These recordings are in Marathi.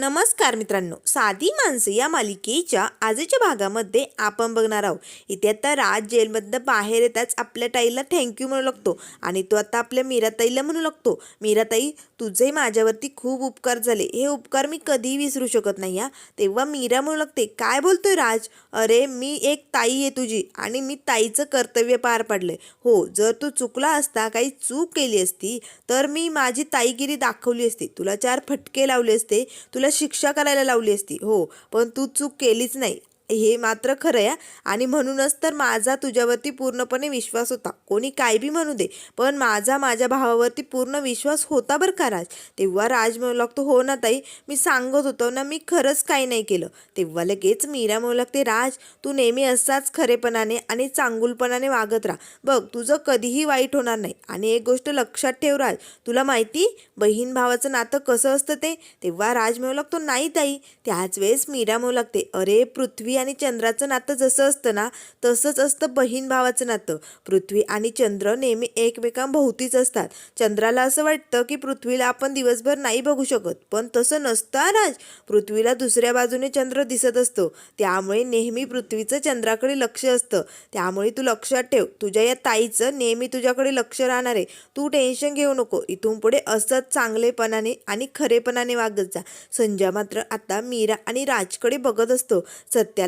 नमस्कार मित्रांनो. साधी माणसं या मालिकेच्या आजच्या भागामध्ये आपण बघणार आहोत. इथे आता राज जेलमधनं बाहेर येताच आपल्या ताईला थँक्यू म्हणू लागतो आणि तो आता आपल्या मीराताईला म्हणू लागतो. मीराताई तुझे माझ्यावरती खूप उपकार झाले. हे उपकार मी कधीही विसरू शकत नाही हा. तेव्हा मीरा म्हणू लागते काय बोलतोय राज? अरे मी एक ताई आहे तुझी आणि मी ताईचं कर्तव्य पार पाडलंय. हो जर तू चुकला असता काही चूक केली असती तर मी माझी ताईगिरी दाखवली असती. तुला चार फटके लावले असते. तुला शिक्षा करायला लावली असती. हो पण तू चूक केलीच नाही. हे मात्र खरं आहे आणि म्हणूनच तर माझा तुझ्यावरती पूर्णपणे विश्वास होता. कोणी काय बी म्हणू दे पण माझा माझ्या भावावरती पूर्ण विश्वास होता बरं का राज? तेव्हा राज म्हणू लागतो हो ना ताई मी सांगत होतो ना मी खरंच काही नाही केलं. तेव्हा लगेच मीरा म्हणू लागते राज तू नेहमी असाच खरेपणाने आणि चांगुलपणाने वागत राहा. बघ तुझं कधीही वाईट होणार नाही. आणि एक गोष्ट लक्षात ठेव राज तुला माहिती बहीण भावाचं नातं कसं असतं ते? तेव्हा राज म्हणू लागतो नाही ताई. त्याच वेळेस मीरा म्हणू लागते अरे पृथ्वी आणि चंद्राचं नातं जसं असतं ना तसंच असतं बहीण भावाचं नातं. पृथ्वी आणि चंद्र नेहमी एकमेकांभोवतीच असतात. चंद्राला असं वाटतं की पृथ्वीला आपण दिवसभर नाही बघू शकत पण तसं नसतं राज. पृथ्वीला दुसऱ्या बाजूने चंद्र दिसत असतो. त्यामुळे नेहमी पृथ्वीचं चंद्राकडे लक्ष असतं. त्यामुळे तू लक्षात ठेव तुझ्या या ताईचं नेहमी तुझ्याकडे लक्ष राहणार आहे. तू टेन्शन घेऊ नको. इथून पुढे असंच चांगलेपणाने आणि खरेपणाने वागत जा. संजय मात्र आता मीरा आणि राजकडे बघत असतो.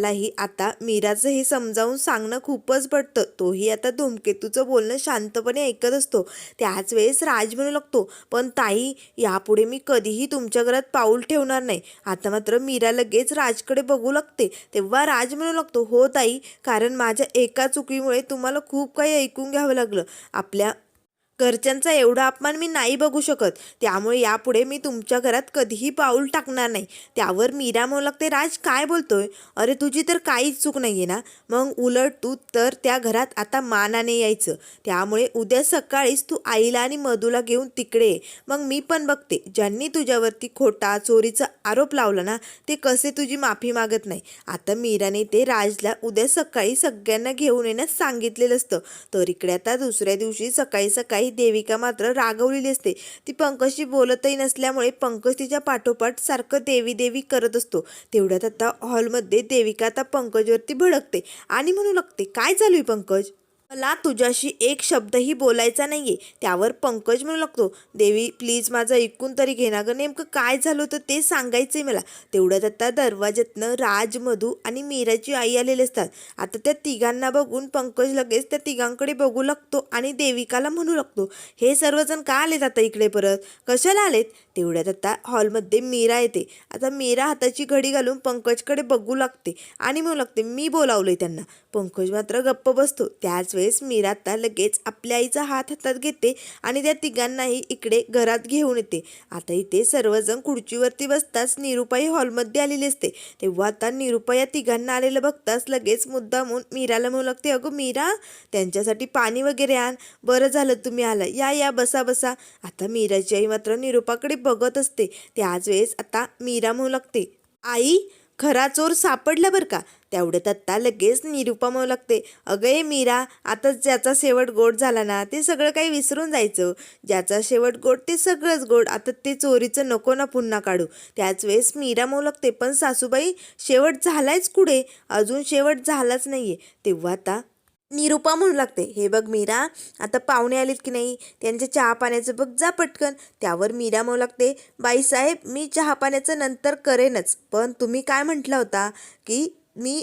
त्यालाही आता मीराचं हे समजावून सांगणं खूपच पडतं. तोही आता धूमकेतूचं बोलणं शांतपणे ऐकत असतो. त्याच वेळेस राज म्हणू लागतो पण ताई यापुढे मी कधीही तुमच्या घरात पाऊल ठेवणार नाही. आता मात्र मीरा लगेच राजकडे बघू लागते. तेव्हा राज म्हणू लागतो हो ताई कारण माझ्या एका चुकीमुळे तुम्हाला खूप काही ऐकून घ्यावं लागलं. आपल्या घरच्यांचा एवढा अपमान मी नाही बघू शकत. त्यामुळे यापुढे मी तुमच्या घरात कधीही पाऊल टाकणार नाही. त्यावर मीरा म्हणू लागते राज काय बोलतोय? अरे तुझी तर काहीच चूक नाही आहे ना? मग उलट तू तर त्या घरात आता मानाने यायचं. त्यामुळे उद्या सकाळीच तू आईला आणि मधूला घेऊन तिकडे ये. मग मी पण बघते. ज्यांनी तुझ्यावरती खोटा चोरीचा आरोप लावला ना ते कसे तुझी माफी मागत नाही? आता मीराने ते राजला उद्या सकाळी सगळ्यांना घेऊन येण्यास सांगितलेलं असतं. तर इकडे आता दुसऱ्या दिवशी सकाळी सकाळी देविका मात्र रागवलेली असते. ती पंकजशी बोलतही नसल्यामुळे पंकज तिच्या पाठोपाठ सारखं देवी देवी करत असतो. तेवढ्यात आता हॉलमध्ये देविका आता पंकजवरती भडकते आणि म्हणू लागते काय चालू आहे पंकज? मला तुझ्याशी एक शब्दही बोलायचा नाहीये. त्यावर पंकज म्हणू लागतो देवी प्लीज माझं ऐकून तरी घेणार गं. नेमकं काय झालं होतं ते सांगायचं आहे मला. तेवढ्यात आता दरवाज्यातनं राज मधू आणि मीराची आई आलेले असतात. आता त्या तिघांना बघून पंकज लगेच त्या तिघांकडे बघू लागतो आणि देविकाला म्हणू लागतो हे सर्वजण का आलेत आता इकडे परत? कशाला आलेत? तेवढ्यात आता हॉलमध्ये मीरा येते. आता मीरा हाताची घडी घालून पंकजकडे बघू लागते आणि म्हणू लागते मी बोलावलंय त्यांना. पंकज मात्र गप्प बसतो. त्याच वेळेस मीरा आता लगेच आपल्या आईचा हात हातात घेते आणि त्या तिघांनाही इकडे घरात घेऊन येते. आता इथे सर्वजण खुर्चीवरती बसताच निरुपाई हॉलमध्ये आलेली असते. तेव्हा आता निरुपा या तिघांना आलेलं बघताच लगेच मुद्दामून मीराला म्हणू लागते अगं मीरा त्यांच्यासाठी पाणी वगैरे आण. बरं झालं तुम्ही आला. या या बसा बसा. आता मीराची आई मात्र निरुपाकडे बघत असते. त्याच वेळेस आता मीरा म्हणू लागते आई खरा चोर सापडला बरं का? तेवढ्यात आत्ता लगेच निरुपा म्हणू लागते अगं ए मीरा आता ज्याचा शेवट गोड झाला ना ते सगळं काही विसरून जायचं. ज्याचा शेवट गोड ते सगळंच गोड. आता ते चोरीचं नको ना पुन्हा काढू. त्याच वेळेस मीरा म्हणू लागते पण सासूबाई शेवट झालायच कुठे? अजून शेवट झालाच नाही आहे तेव्हा आता निरुपा म्हणू लागते हे बघ मीरा आता पाहुणे आलेत की नाही? त्यांच्या चहा पाण्याचं बघ जा पटकन. त्यावर मीरा म्हणू लागते बाईसाहेब मी चहा पाण्याचं नंतर करेनच पण तुम्ही काय म्हटला होता की मी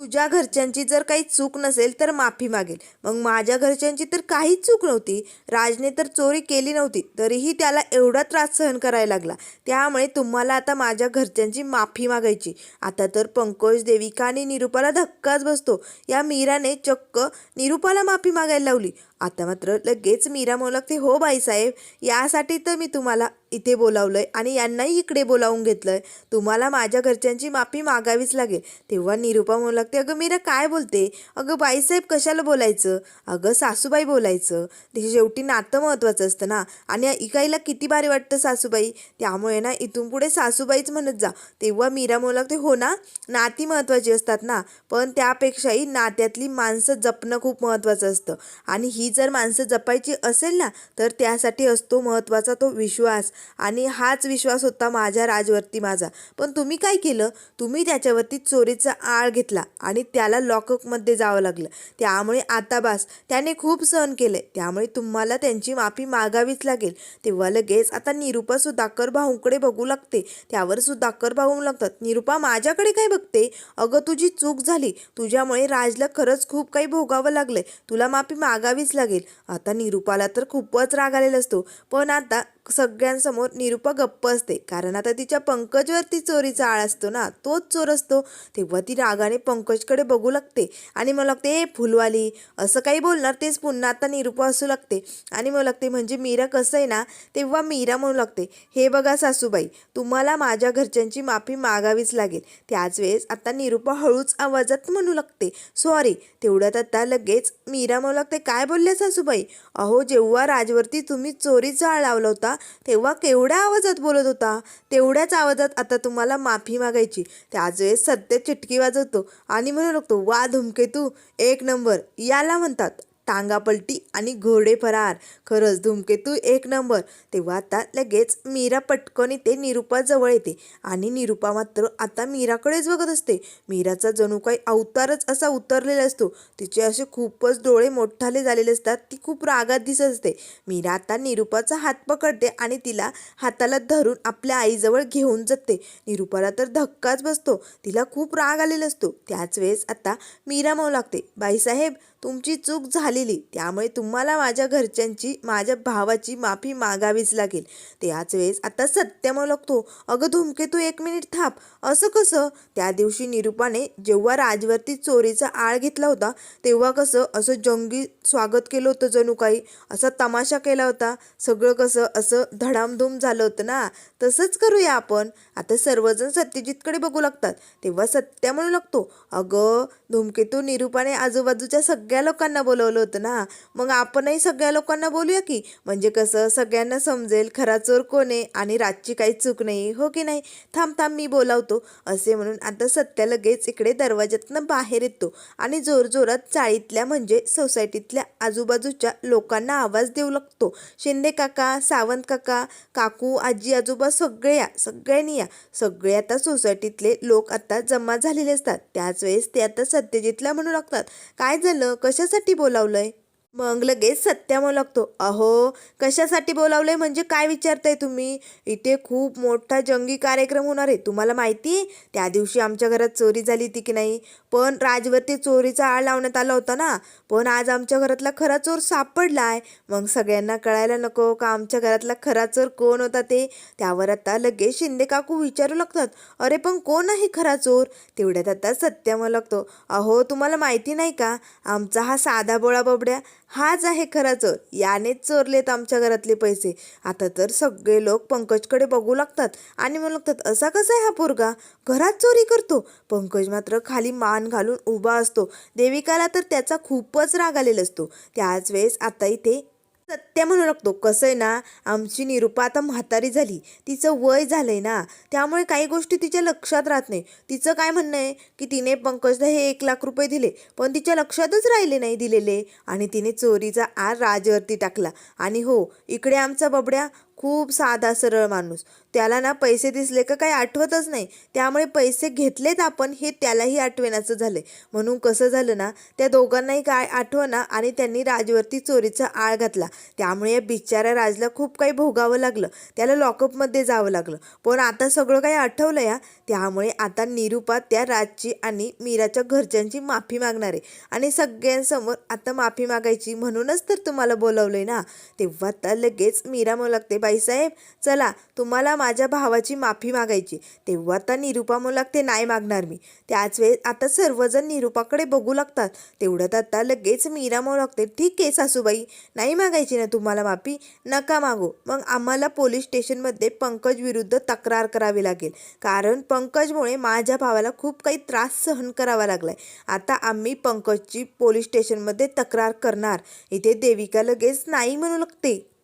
तुझ्या घरच्यांची जर काही चूक नसेल तर माफी मागेल. मग माझ्या घरच्यांची तर काहीच चूक नव्हती. राजने तर चोरी केली नव्हती. तरीही त्याला एवढा त्रास सहन करायला लागला. त्यामुळे तुम्हाला आता माझ्या घरच्यांची माफी मागायची. आता तर पंकज देविका आणि निरुपाला धक्काच बसतो. या मीराने चक्क निरुपाला माफी मागायला लावली. आता मात्र लगेच मीरा मोलकते हो बाईसाहेब यासाठी तर मी तुम्हाला इथे बोलावलं आहे आणि यांनाही इकडे बोलावून घेतलं आहे तुम्हाला माझ्या घरच्यांची माफी मागावीच लागेल. तेव्हा निरुपा मोलकते अगं मीरा काय बोलते? अगं बाईसाहेब कशाला बोलायचं? अगं सासूबाई बोलायचं. ते शेवटी नातं महत्त्वाचं असतं ना. आणि इकाईला किती भारी वाटतं सासूबाई. त्यामुळे ना इथून पुढे सासूबाईच म्हणत जा. तेव्हा मीरा मोलकते हो ना नाती महत्त्वाची असतात ना. पण त्यापेक्षाही नात्यातली माणसं जपणं खूप महत्त्वाचं असतं. आणि ही ही जर माणसं जपायची असेल ना तर त्यासाठी असतो महत्त्वाचा तो विश्वास. आणि हाच विश्वास होता माझ्या राजवरती माझा. पण तुम्ही काय केलं? तुम्ही त्याच्यावरती चोरीचा आळ घेतला आणि त्याला लॉकअपमध्ये जावं लागलं. त्यामुळे आता बास त्याने खूप सहन केले त्यामुळे तुम्हाला त्यांची माफी मागावीच लागेल. तेव्हा लगेच आता निरुपा सुधाकर भाऊंकडे बघू लागते. त्यावर सुधाकर भाऊ लागतात निरुपा माझ्याकडे काय बघते? अगं तुझी चूक झाली. तुझ्यामुळे राजला खरंच खूप काही भोगावं लागलंय. तुला माफी मागावीच लागेल. आता निरुपाला तर खूपच राग आलेला असतो. पण आता सगळ्यांसमोर निरुपा गप्प असते. कारण आता तिच्या पंकजवरती चोरीचा आळ असतो ना तोच चोर असतो. तेव्हा ती रागाने पंकजकडे बघू लागते आणि मला लागते ए फुलवाली असं काही बोलणार तेच पुन्हा आता निरुपा असू लागते. आणि मला लागते म्हणजे मीरा कसं आहे ना? तेव्हा मीरा म्हणू लागते हे बघा सासूबाई तुम्हाला माझ्या घरच्यांची माफी मागावीच लागेल. त्याच वेळेस आता निरुपा हळूच आवाजात म्हणू लागते सॉरी. तेवढ्यात आता लगेच मीरा म्हणू लागते काय बोलल्या सासूबाई? अहो जेव्हा राजवरती तुम्ही चोरीचा आळ लावला होता तेव्हा केवढ्या आवाजात बोलत होता? तेवढ्याच आवाजात आता तुम्हाला माफी मागायची. त्याच वेळेस सत्य चिटकी वाजवतो आणि म्हणू लागतो वा धुमकेतू एक नंबर. याला म्हणतात. टांगापलटी आणि घोडे फरार. खरंच धुमकेतू एक नंबर. तेव्हा आता लगेच मीरा पटकन येते निरुपा जवळ येते. आणि निरुपा मात्र आता मीराकडेच बघत असते. मीराचा जणू काही अवतारच असा उतरलेला असतो. तिचे असे खूपच डोळे मोठाले झालेले असतात. ती खूप रागात दिसत असते. मीरा आता निरुपाचा हात पकडते आणि तिला हाताला धरून आपल्या आईजवळ घेऊन जाते निरुपाला तर धक्काच बसतो. तिला खूप राग आलेला असतो. त्याच वेळेस आता मीरा म्हणू लागते. बाईसाहेब तुमची चूक झालेली त्यामुळे तुम्हाला माझ्या घरच्यांची माझ्या भावाची माफी मागावीच लागेल. त्याच वेळेस आता सत्य म्हणू लागतो अगं धुमके तू एक मिनिट थांब. असं कसं? त्या दिवशी निरुपाने जेव्हा राजवरती चोरीचा आळ घेतला होता तेव्हा कसं? असं जंगी स्वागत केलं होतं जणू काही. असा तमाशा केला होता. सगळं कसं? असं धडामधूम झालं होतं ना? तसंच करूया आपण. आता सर्वजण सत्यजितकडे बघू लागतात. तेव्हा सत्य म्हणू लागतो अगं धूमकेतू निरूपाने आजूबाजूच्या सग सगळ्या लोकांना बोलवलं होतं ना. मग आपणही सगळ्या लोकांना बोलूया की? म्हणजे कसं सगळ्यांना समजेल खरा चोर कोण आहे आणि रातची काही चूक नाही हो की नाही? थांब थांब मी बोलावतो. असे म्हणून आता सत्य लगेच इकडे दरवाज्यातनं बाहेर येतो आणि जोरजोरात चाळीतल्या म्हणजे सोसायटीतल्या आजूबाजूच्या लोकांना आवाज देऊ लागतो. शिंदे काका सावंत काका काकू आजी आजोबा सगळे या सगळ्यांनी या. सगळे आता सोसायटीतले लोक आता जमा झालेले असतात. त्याच वेळेस ते आता सत्यजितला म्हणू लागतात. काय झालं? कशासाठी बोलावलंय? मग लगेच सत्या म्हणू लागतो. अहो कशासाठी बोलावलंय? म्हणजे काय विचारताय तुम्ही? इथे खूप मोठा जंगी कार्यक्रम होणार आहे. तुम्हाला माहिती? आहे त्या दिवशी आमच्या घरात चोरी झाली ती की नाही? पण राजवरती चोरीचा आळ लावण्यात आला होता ना? पण आज आमच्या घरातला खरा चोर सापडलाय. मग सगळ्यांना कळायला नको का आमच्या घरातला खरा चोर कोण होता ते? त्यावर आता लगेच शिंदे काकू विचारू लागतात. अरे पण कोण आहे खरा चोर? तेवढ्यात आता सत्या म्हणू लागतो. अहो तुम्हाला माहिती नाही का? आमचा हा साधा बोळा बबड्या हाच आहे खरा चोर यानेच चोरलेत आमच्या घरातले पैसे. आता तर सगळे लोक पंकजकडे बघू लागतात आणि म्हणू लागतात असा कसा आहे हा पोरगा? घरात चोरी करतो. पंकज मात्र खाली मान घालून उभा असतो. देविकाला तर त्याचा खूपच राग आलेला असतो. त्याच वेळेस आता इथे सत्य म्हणू लागतो कसं आहे ना आमची निरूपा आता म्हातारी झाली. तिचं वय झालं आहे ना त्यामुळे काही गोष्टी तिच्या लक्षात राहत नाही. तिचं काय म्हणणं आहे? की तिने पंकजला हे एक लाख रुपये दिले पण तिच्या लक्षातच राहिले नाही दिलेले. आणि तिने चोरीचा आर राजवरती टाकला. आणि हो इकडे आमचा बबड्या खूप साधा सरळ माणूस. त्याला ना पैसे दिसले का काही आठवतच नाही. त्यामुळे पैसे घेतलेत आपण हे त्यालाही आठवेनाचं झालं म्हणून कसं झालं ना त्या दोघांनाही काय आठवना आणि त्यांनी राजवरती चोरीचा आळ घातला. त्यामुळे या बिचाऱ्या राजला खूप काही भोगावं लागलं. त्याला लॉकअपमध्ये जावं लागलं. पण आता सगळं काही आठवलं या. त्यामुळे आता निरूपा त्या राजची आणि मीराच्या घरच्यांची माफी मागणार आहे. आणि सगळ्यांसमोर आता माफी मागायची म्हणूनच तर तुम्हाला बोलवलंय ना. तेव्हा आता लगेच मीरा म्हणू लागते बाईसाहेब चला तुम्हाला माझ्या भावाची माफी मागायची. तेव्हा आता निरूपा म्हणू लागते नाही मागणार मी. त्याच वेळेस आता सर्वजण निरूपाकडे बघू लागतात. तेवढ्यात आता लगेच मीरा म्हणू लागते ठीक आहे सासूबाई नाही मागायची. ना तुम्हाला माफी नका मागू. मग आम्हाला पोलीस स्टेशनमध्ये पंकज विरुद्ध तक्रार करावी लागेल. कारण पंकजमुळे माझ्या भावाला खूप काही त्रास सहन करावा लागलाय. आता आम्ही पंकजची पोलीस स्टेशनमध्ये तक्रार करणार. इथे देविका लगेच नाही म्हणू लागते.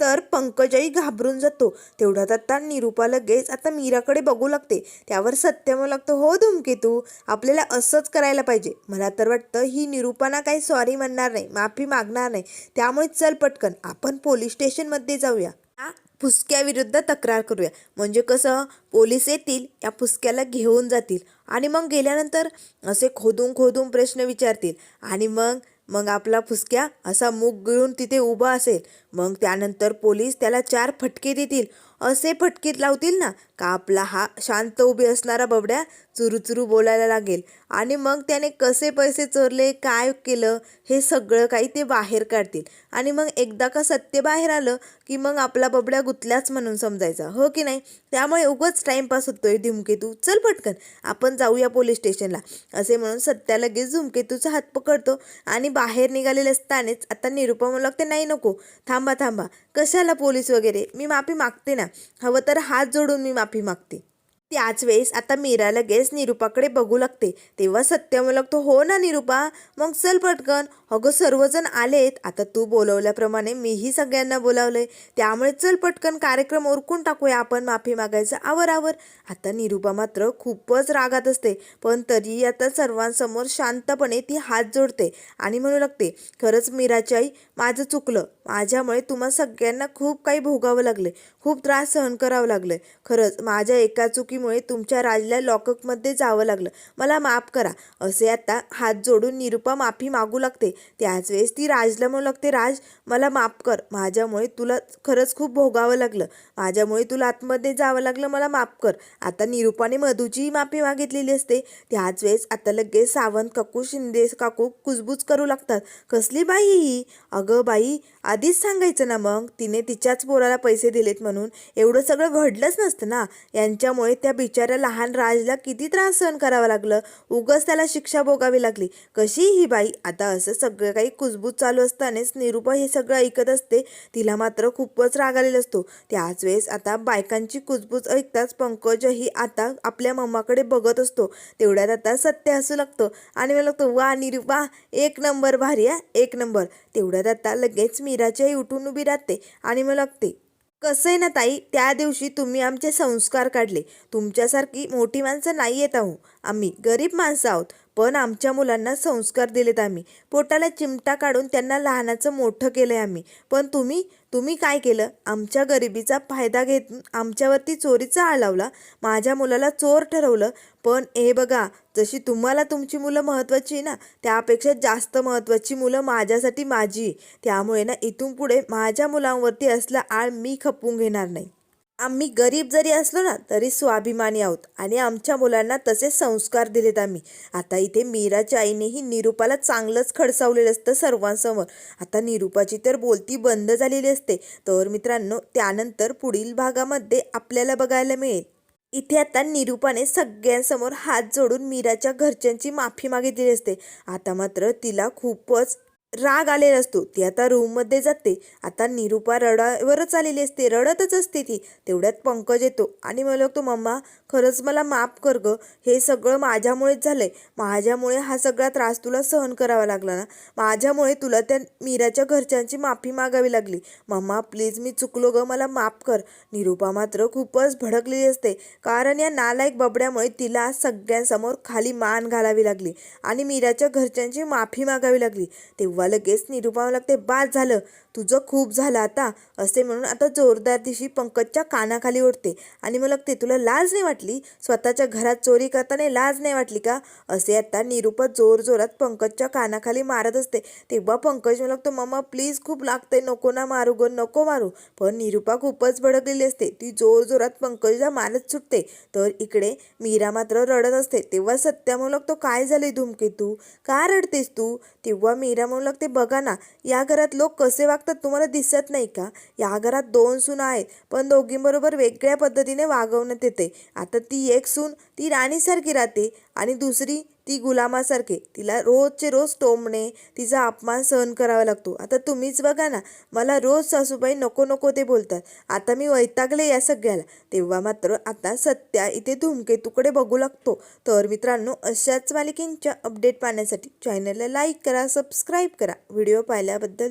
तर पंकजही घाबरून जातो. तेवढ्यात आता निरूपा लगेच आता मीराकडे बघू लागते. त्यावर सत्यम लागतो हो धुमकेतू आपल्याला असंच करायला पाहिजे. मला तर वाटतं ही निरूपाना काही सॉरी म्हणणार नाही माफी मागणार नाही. त्यामुळे चल पटकन आपण पोलीस स्टेशनमध्ये जाऊया. या फुसक्याविरुद्ध तक्रार करूया. म्हणजे कसं? पोलीस येतील या फुसक्याला घेऊन जातील. आणि मग गेल्यानंतर असे खोदून खोदून प्रश्न विचारतील. आणि मग मग आपला फुसक्या असा मूग गिळून तिथे उभा असेल. मग त्यानंतर पोलीस त्याला चार फटके देतील. असे फटकीत लावतील ना का आपला हा शांत उभी असणारा बबड्या चुरूचुरू बोलायला लागेल? आणि मग त्याने कसे पैसे चोरले काय केलं हे सगळं काही ते बाहेर काढतील. आणि मग एकदा का सत्य बाहेर आलं की मग आपला बबड्या गुतल्याच म्हणून समजायचा. हो की नाही? त्यामुळे उगाच टाईमपास होतोय धुमकेतू. चल पटकन आपण जाऊया पोलीस स्टेशनला. असे म्हणून सत्या लगेच धुमकेतूचा हात पकडतो आणि बाहेर निघालेले असतानेच आता निरुपा म्हणू लागते नाही नको. थांबा थांबा. कशाला पोलीस वगैरे? मी माफी मागते ना. हवं तर हात जोडून मी माफी मागते. त्याच वेळेस आता मीरा लगेच निरुपाकडे बघू लागते. तेव्हा सत्य म्हणू लागतो हो ना निरुपा मग चल पटकन. अगं सर्वजण आलेत. आता तू बोलवल्याप्रमाणे मीही सगळ्यांना बोलावलंय. त्यामुळे चल पटकन कार्यक्रम ओरकून टाकूया आपण माफी मागायचं आवर आवर आता निरुपा मात्र खूपच रागात असते पण तरी आता सर्वांसमोर शांतपणे ती हात जोडते आणि म्हणू लागते खरंच मीराची आई माझं चुकलं. माझ्यामुळे तुम्हा सगळ्यांना खूप काही भोगावं लागले खूप त्रास सहन करावं लागलं खरंच माझ्या एका चुकी चुकीमुळे तुमच्या राजला लॉकअपमध्ये जावं लागलं. मला माफ करा. असे आता हात जोडून निरुपा माफी मागू लागते. त्याच वेळेस ती राजला म्हणू लागते राज मला माफ कर. माझ्यामुळे तुला खरंच खूप भोगावं लागलं. माझ्यामुळे तुला आतमध्ये जावं लागलं. मला माफ कर. आता निरुपाने मधूचीही माफी मागितलेली असते. त्याच वेळेस आता लगेच सावंत काकू शिंदे काकू कुजबूज करू लागतात. कसली बाई ही? अगं बाई आधीच सांगायचं ना मग. तिने तिच्याच पोराला पैसे दिलेत म्हणून. एवढं सगळं घडलंच नसतं ना. यांच्यामुळे त्या बिचाऱ्या लहान राजला किती त्रास सहन करावं लागलं? उगस त्याला शिक्षा भोगावी लागली. कशी ही बाई? आता असं सगळं काही कुजबूज चालू असतानाच निरुपा हे सगळं ऐकत असते. तिला मात्र खूपच राग आलेला असतो. त्याच वेळेस आता बायकांची कुजबूज ऐकताच पंकजही आता आपल्या मम्माकडे बघत असतो. तेवढ्यात आता सत्य हसू लागतो. आणि मला लागतो वा निरुपा एक नंबर भारी आहे एक नंबर. तेवढ्यात आता लगेच मीराच्याही उठून उभी राहते. आणि मला लागते कसं आहे ना ताई त्या दिवशी तुम्ही आमचे संस्कार काढले. तुमच्यासारखी मोठी माणसं नाही येत आहो. आम्ही गरीब माणसं आहोत. पण आमच्या मुलांना संस्कार दिलेत आम्ही. पोटाला चिमटा काढून त्यांना लहानाचं मोठं केलं आहे आम्ही. पण तुम्ही तुम्ही काय केलं? आमच्या गरिबीचा फायदा घेत आमच्यावरती चोरीचा आळ लावला. माझ्या मुलाला चोर ठरवलं. पण हे बघा जशी तुम्हाला तुमची मुलं महत्त्वाची ना त्यापेक्षा जास्त महत्त्वाची मुलं माझ्यासाठी माझी त्यामुळे ना इथून पुढे माझ्या मुलांवरती असला आळ मी खपवून घेणार नाही. आम्ही गरीब जरी असलो ना तरी स्वाभिमानी आहोत. आणि आमच्या मुलांना तसे संस्कार दिलेत आम्ही. आता इथे मीराच्या आईनेही निरूपाला चांगलंच खडसावलेलं असतं सर्वांसमोर. आता निरूपाची तर बोलती बंद झालेली असते. तर मित्रांनो त्यानंतर पुढील भागामध्ये आपल्याला बघायला मिळेल. इथे आता निरूपाने सगळ्यांसमोर हात जोडून मीराच्या घरच्यांची माफी मागितलेली असते. आता मात्र तिला खूपच राग आलेला असतो. ती आता रूममध्ये जाते. आता निरूपा रडावरच आलेली असते. रडतच असते ती. तेवढ्यात पंकज येतो. आणि मला तो मम्मा खरंच मला माफ कर ग. हे सगळं माझ्यामुळेच झालंय. माझ्यामुळे हा सगळा त्रास तुला सहन करावा लागला ना? माझ्यामुळे तुला त्या मीराच्या घरच्यांची माफी मागावी लागली. मम्मा प्लीज मी चुकलो ग. मला माफ कर. निरूपा मात्र खूपच भडकलेली असते. कारण या नालायक बबड्यामुळे तिला सगळ्यांसमोर खाली मान घालावी लागली. आणि मीराच्या घरच्यांची माफी मागावी लागली. तेव्हा लगेच निरूपा लागते बाद झालं. तुझं खूप झालं आता असे म्हणून आता जोरदार दिशी पंकजच्या कानाखाली ओढते. आणि मग लागते तुला लाज नाही वाटली? स्वतःच्या घरात चोरी करताना लाज नाही वाटली का? असे आता निरूपा जोर जोरात पंकजच्या कानाखाली मारत असते. तेव्हा पंकज मला लागतो मम्मा प्लीज खूप लागते नको ना मारू ग नको मारू. पण निरूपा खूपच भडकलेली असते. ती जोर जोरात पंकजला मारत सुटते. तर इकडे मीरा मात्र रडत असते. तेव्हा सत्या म्हणू लागतो काय झाले धुमकेतू? का रडतेस तू? तेव्हा मीरा म्हणू लागते बघा ना या घरात लोक कसे वागतात तुम्हाला दिसत नाही का? या घरात दोन सुना आहेत पण दोघींबरोबर वेगळ्या पद्धतीने वागवण्यात येते. आता ती एक सून ती राणीसारखी राहते आणि दुसरी ती गुलामासारखे. तिला रोजचे रोज टोमणे तिचा अपमान सहन करावा लागतो. आता तुम्हीच बघा ना मला रोज सासूबाई नको नको ते बोलतात. आता मी वैतागले या सगळ्याला. तेव्हा मात्र आता सत्या इथे धूमकेतूकडे बघू लागतो. तर मित्रांनो अशाच मालिकेंच्या अपडेट पाहण्यासाठी चॅनलला लाईक करा सबस्क्राईब करा. व्हिडिओ पाहिल्याबद्दल